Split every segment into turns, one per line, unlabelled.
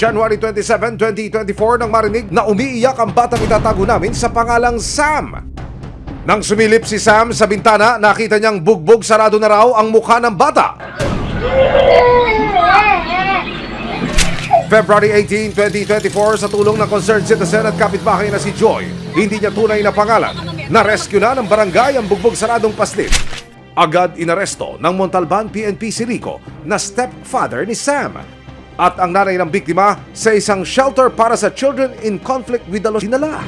January 27, 2024 nang marinig na umiiyak ang batang itatago namin sa pangalang Sam. Nang sumilip si Sam sa bintana, nakita niyang bugbog sarado na raw ang mukha ng bata. February 18, 2024 sa tulong ng concerned citizen at kapitbahay na si Joy, hindi niya tunay na pangalan, na-rescue na ng barangay ang bugbog saradong paslit. Agad inaresto ng Montalban PNP si Rico na stepfather ni Sam at ang nanay ng biktima sa isang shelter para sa children in conflict with the law dinala.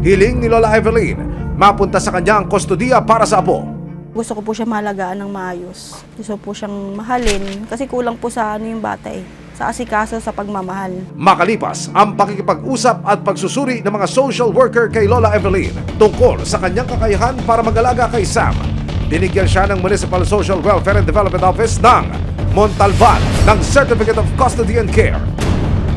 Hiling ni Lola Evelyn, mapunta sa kanya ang kustodiya para sa apo.
Gusto ko po siya malagaan ng maayos. Gusto po siyang mahalin kasi kulang po sa ano yung bata eh. Sa asikaso sa pagmamahal.
Makalipas ang pakikipag-usap at pagsusuri ng mga social worker kay Lola Evelyn tungkol sa kanyang kakayahan para mag-alaga kay Sam. Binigyan siya ng Municipal Social Welfare and Development Office ng Montalban ng Certificate of Custody and Care.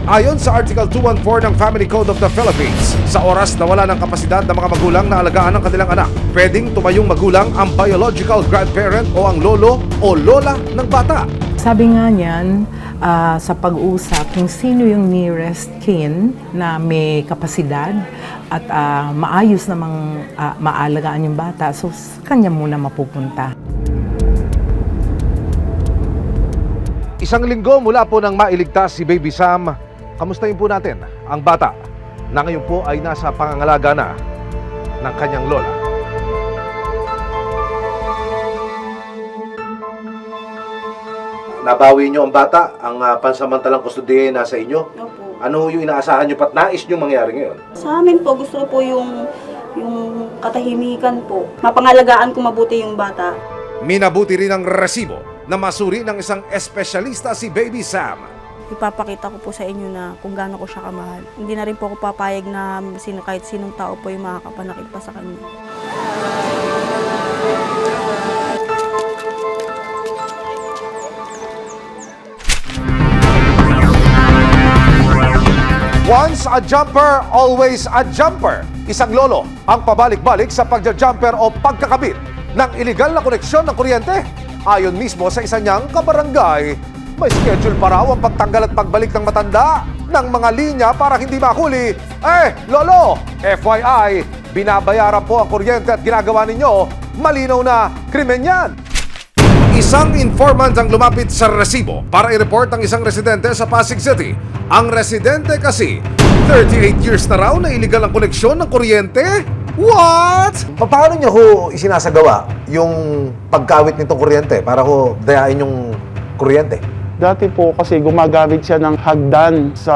Ayon sa Article 214 ng Family Code of the Philippines, sa oras na wala ng kapasidad ng mga magulang na alagaan ang kanilang anak, pwedeng tumayong magulang ang biological grandparent o ang lolo o lola ng bata.
Sabi nga niyan, ah, sa pag-usap kung sino yung nearest kin na may kapasidad at ah, maayos namang ah, maalagaan yung bata, so sa kanya muna mapupunta.
Isang linggo mula po nang mailigtas si Baby Sam, kamustahin po natin ang bata na ngayon po ay nasa pangangalaga na ng kanyang lola. Nabawi niyo ang bata, ang uh, pansamantalang kustudiya ay nasa inyo.
Opo.
Ano yung inaasahan niyo pat nais niyo mangyari ngayon?
Sa amin po, gusto ko po yung, yung katahimikan po. Mapangalagaan ko mabuti yung bata.
Minabuti rin ang resibo na masuri ng isang espesyalista si Baby Sam.
Ipapakita ko po sa inyo na kung gaano ko siya kamahal. Hindi na rin po ako papayag na sino, kahit sinong tao po yung makakapanakit pa sa kanya.
Once a jumper, always a jumper. Isang lolo ang pabalik-balik sa pagja-jumper o pagkakabit ng iligal na koneksyon ng kuryente. Ayon mismo sa isa niyang kabarangay, may schedule pa raw ang pagtanggal at pagbalik ng matanda ng mga linya para hindi mahuli. Eh, lolo, FYI, binabayaran po ang kuryente at ginagawa ninyo, malinaw na krimen yan. Isang informant ang lumapit sa resibo para i-report ang isang residente sa Pasig City. Ang residente kasi, 38 years na raw na iligal ang koneksyon ng kuryente? What? Paano niyo ho isinasagawa yung pagkawit nitong kuryente para ho dayain yung kuryente?
Dati po kasi gumagamit siya ng hagdan sa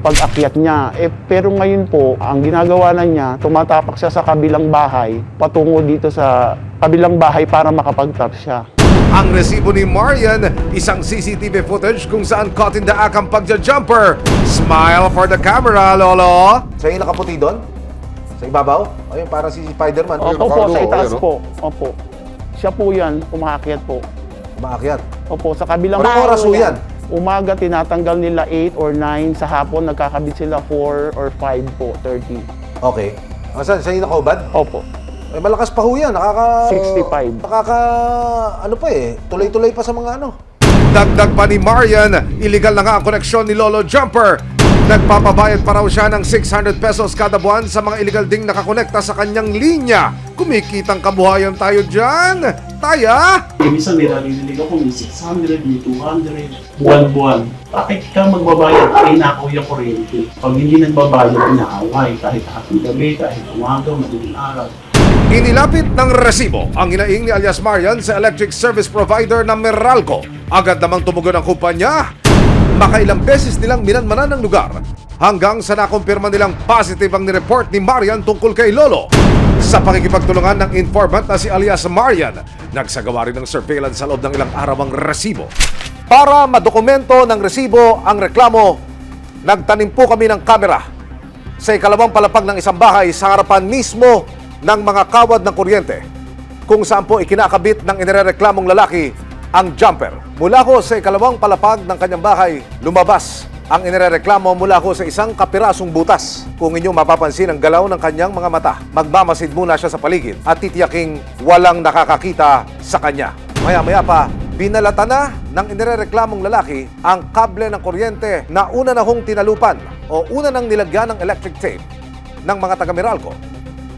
pag-akyat niya. Eh, pero ngayon po, ang ginagawa na niya, tumatapak siya sa kabilang bahay, patungo dito sa kabilang bahay para makapag-tap siya.
Ang resibo ni Marian, isang CCTV footage kung saan caught in the act ang pagja-jumper. Smile for the camera, lolo! Sa yung nakaputi doon? Sa ibabaw? Ayun, parang si Spider-Man.
Opo po, sa itaas po. Opo. Siya po yan, umaakyat po.
Maakyat.
Opo, sa kabilang
Anong oras ho yan?
Umaga, tinatanggal nila 8 or 9. Sa hapon, nagkakabit sila 4 or 5 po, 30.
Okay. Saan? Saan yung nakaubad?
Opo.
Eh, malakas pa ho yan. Nakaka...
65.
Nakaka... Ano pa eh. Tuloy-tuloy pa sa mga ano. Dagdag pa ni Marian, illegal na nga ang koneksyon ni Lolo Jumper. Nagpapabayad pa raw siya ng 600 pesos kada buwan sa mga illegal ding nakakonekta sa kanyang linya. Kumikitang kabuhayan tayo dyan. Taya!
Minsan may nalililig ako, may 600, may 200, buwan-buwan. Bakit ka magbabayad? Ay, nakaw yung kuryente. Pag hindi nagbabayad, inaaway. Kahit hapong gabi, kahit umaga, madaling araw.
Inilapit ng resibo ang inaing ni alias Marian sa electric service provider na Meralco. Agad namang tumugon ang kumpanya. Makailang beses nilang minanmanan ng lugar hanggang sa nakumpirma nilang positive ang nireport ni Marian tungkol kay Lolo. Sa pakikipagtulungan ng informant na si alias Marian, nagsagawa rin ng surveillance sa loob ng ilang araw ang resibo. Para madokumento ng resibo ang reklamo, nagtanim po kami ng kamera sa ikalawang palapag ng isang bahay sa harapan mismo ng mga kawad ng kuryente kung saan po ikinakabit ng inireklamong lalaki ang jumper. Mula ko sa ikalawang palapag ng kanyang bahay, lumabas ang inireklamo mula ko sa isang kapirasong butas. Kung inyong mapapansin ang galaw ng kanyang mga mata, magmamasid muna siya sa paligid at titiyaking walang nakakakita sa kanya. Maya-maya pa, Binalata na ng inireklamong lalaki ang kable ng kuryente na una na hong tinalupan o una nang nilagyan ng electric tape ng mga taga Meralco.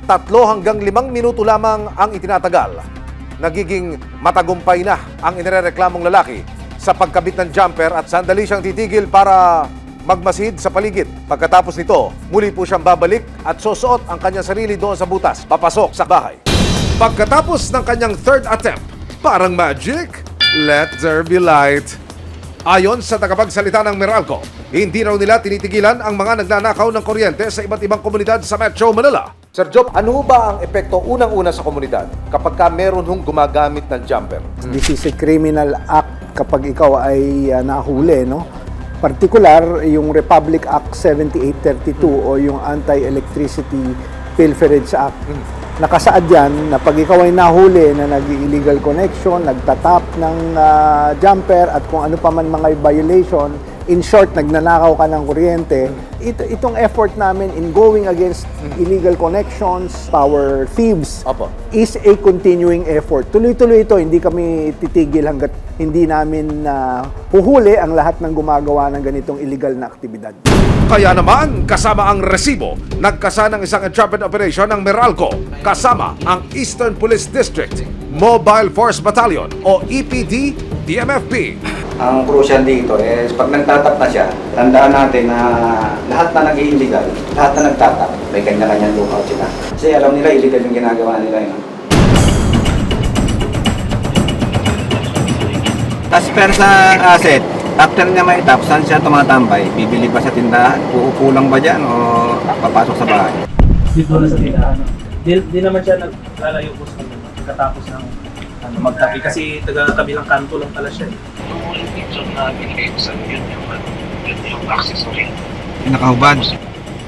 Tatlo hanggang limang minuto lamang ang itinatagal. Nagiging matagumpay na ang inireklamong lalaki sa pagkabit ng jumper at sandali siyang titigil para magmasid sa paligid. Pagkatapos nito, muli po siyang babalik at susuot ang kanyang sarili doon sa butas, papasok sa bahay. Pagkatapos ng kanyang third attempt, parang magic, let there be light. Ayon sa tagapagsalita ng Meralco, hindi raw nila tinitigilan ang mga nagnanakaw ng kuryente sa iba't ibang komunidad sa Metro Manila. Sir Job, ano ba ang epekto unang-una sa komunidad kapag ka meron hong gumagamit ng jumper?
This is a criminal act kapag ikaw ay uh, nahuli, no? Particular, yung Republic Act 7832 o yung Anti-Electricity Pilferage Act. Nakasaad yan na pag ikaw ay nahuli na nag-illegal connection, nagtatap ng ah, jumper at kung ano pa man mga violation, in short, nagnanakaw ka ng kuryente, ito, itong effort namin in going against illegal connections, power thieves,
Opo.
is a continuing effort. Tuloy-tuloy ito, hindi kami titigil hanggat hindi namin na huhuli ang lahat ng gumagawa ng ganitong illegal na aktibidad.
Kaya naman, kasama ang resibo, nagkasa ng isang entrapment operation ng Meralco, kasama ang Eastern Police District, Mobile Force Battalion o EPD DMFP.
Ang crucial dito is pag nagtatap na siya, tandaan natin na lahat na nag illegal lahat na nagtatap, may kanya-kanyang lookout sila. Kasi alam nila, illegal yung ginagawa nila. Yun. Tapos pero sa asset, after niya may tap, saan siya tumatambay? Bibili ba sa tindahan? Uupo lang ba dyan o papasok sa bahay?
dito na sa tindahan. Di, di naman siya naglalayo po sa pagkatapos ng ano, magkape kasi taga kabilang kanto lang pala siya. eh.
Yung picture na binigay ko sa yun yung, ano, yun yung accessory.
Nakahubad.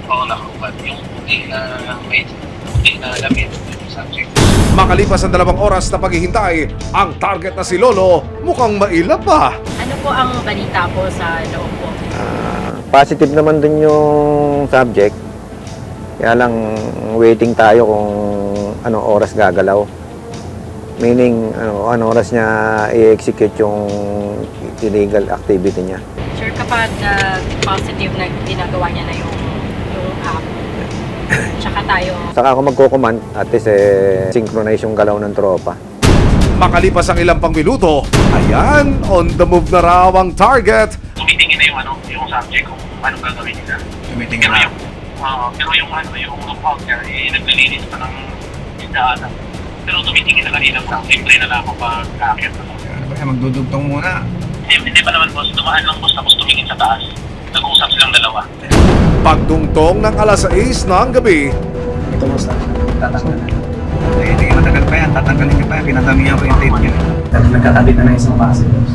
Oo, nakahubad. Yung puti na may puti na lamit yung subject.
Makalipas ang dalawang oras na paghihintay, ang target na si Lolo mukhang mailap pa.
Ano po ang balita po sa loob po?
Ah, positive naman din yung subject. Kaya lang waiting tayo kung ano oras gagalaw. Meaning, ano, ano oras niya i-execute yung illegal activity niya.
Sure kapag uh, positive na ginagawa niya na yung, yung app. Tsaka tayo
Saka ako magko-command at least eh, synchronize yung galaw ng tropa.
Makalipas ang ilang pang minuto, ayan, on the move na raw ang target.
Tumitingin na yung ano, yung subject kung anong gagawin nila.
Tumitingin
Pero yung, ah, pero yung ano, yung lookout niya, eh, naglilinis pa ng isdaan. Pero tumitingin na kanina lang, simple na lang ako pag na lang.
Ano ba magdudugtong muna?
Hindi, hindi pa naman boss, dumaan lang boss tapos tumingin sa taas. Nag-uusap silang dalawa.
Pagtungtong ng alas 6 ng gabi,
Ito mo sa tatanggal na.
Eh, hindi matagal pa yan. Tatanggalin niyo pa yan. Pinatamihan ko yung tape niya.
Nagkakabit na ng isang base boss.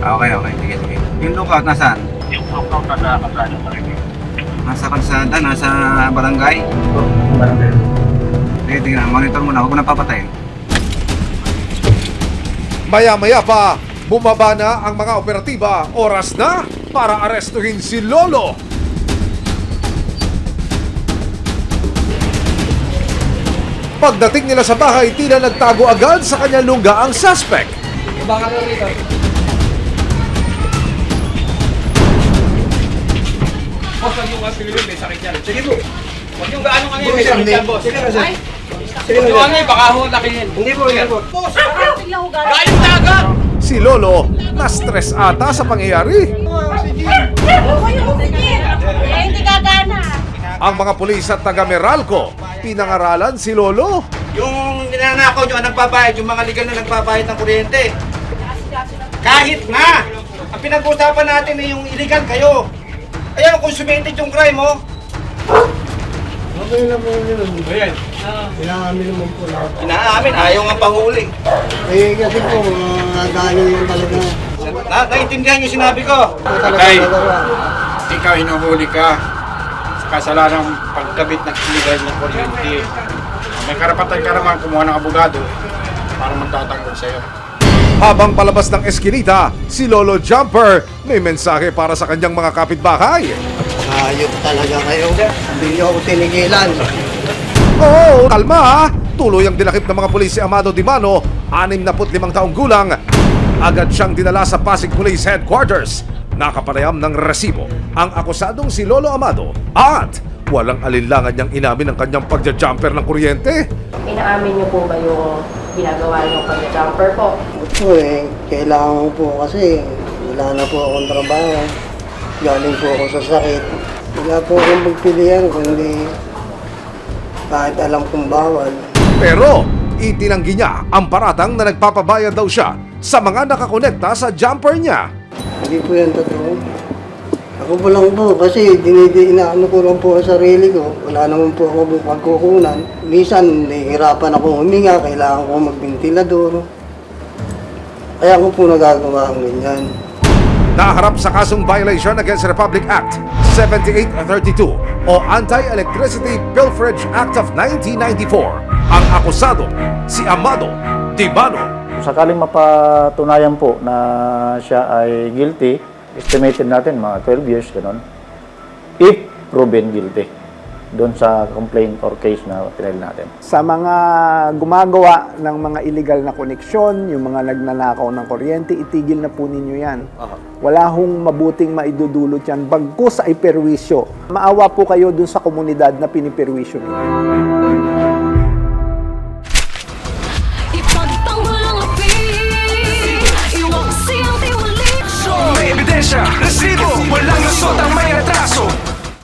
Ah, Okay, okay. Sige, sige. Yung lookout, nasaan?
Yung lookout na nakakasala sa rin.
Nasa kalsada, nasa barangay.
Yung barangay.
Sige, tingnan. Monitor muna. Huwag mo na papatayin.
maya-maya pa, bumaba na ang mga operatiba. Oras na para arestuhin si Lolo. Pagdating nila sa bahay, tila nagtago agad sa kanyang lungga ang suspect. Si Lolo, na-stress ata sa pangyayari.
Eh, hindi gagana.
Ang mga pulis at taga Meralco, pinangaralan si Lolo.
Yung ninanakaw nyo ang nagbabayad, yung mga legal na nagbabayad ng kuryente. Kahit na! Ang pinag-uusapan natin ay yung illegal kayo. Ayan, consummated yung crime, oh.
Okay lang po yun. Ayan. Inaamin naman po lahat.
Inaamin, ayaw nga pahuli.
Eh kasi po, mga galing yun talaga.
Na, naintindihan yung sinabi ko.
Ay!
Ikaw hinuhuli ka sa kasalanan ng pagkabit ng illegal na kuryente. May karapatan ka naman kumuha ng abogado para magtatanggol sa'yo.
Habang palabas ng eskinita, si Lolo Jumper may mensahe para sa kanyang mga kapitbahay.
Ayot talaga kayo. Hindi niyo ako tinigilan.
Oo, kalma ha! Tuloy ang dinakip ng mga pulis si Amado Dimano, 65 taong gulang, agad siyang dinala sa Pasig Police Headquarters. Nakapanayam ng resibo ang akusadong si Lolo Amado at walang alinlangan niyang inamin ang kanyang pagja-jumper ng kuryente.
Inaamin niyo po ba yung ginagawa niyo pag-jumper po?
Po eh, kailangan po kasi wala na po akong trabaho. Galing po ako sa sakit. Wala po akong magpilihan kundi kahit alam kong bawal.
Pero itinanggi niya ang paratang na nagpapabayad daw siya sa mga nakakonekta sa jumper niya.
Hindi po yan totoo. Ako po lang po kasi dinidi inaano ko lang po ang sarili ko. Wala naman po ako pagkukunan. Minsan nahihirapan ako huminga, kailangan ko magbentilador. Kaya ako po nagagawa ang ganyan.
Naharap sa kasong violation against Republic Act 7832 o Anti-Electricity Pilferage Act of 1994. Ang akusado, si Amado Dibano.
Kung sakaling mapatunayan po na siya ay guilty, estimated natin mga 12 years, ganun. If proven guilty, doon sa complaint or case na pinil natin.
Sa mga gumagawa ng mga illegal na koneksyon, yung mga nagnanakaw ng kuryente, itigil na po ninyo yan. Wala hong mabuting maidudulot yan. Bagkus ay perwisyo. Maawa po kayo dun sa komunidad na piniperwisyo ninyo. lisensya Resibo, walang lusot ang may atraso.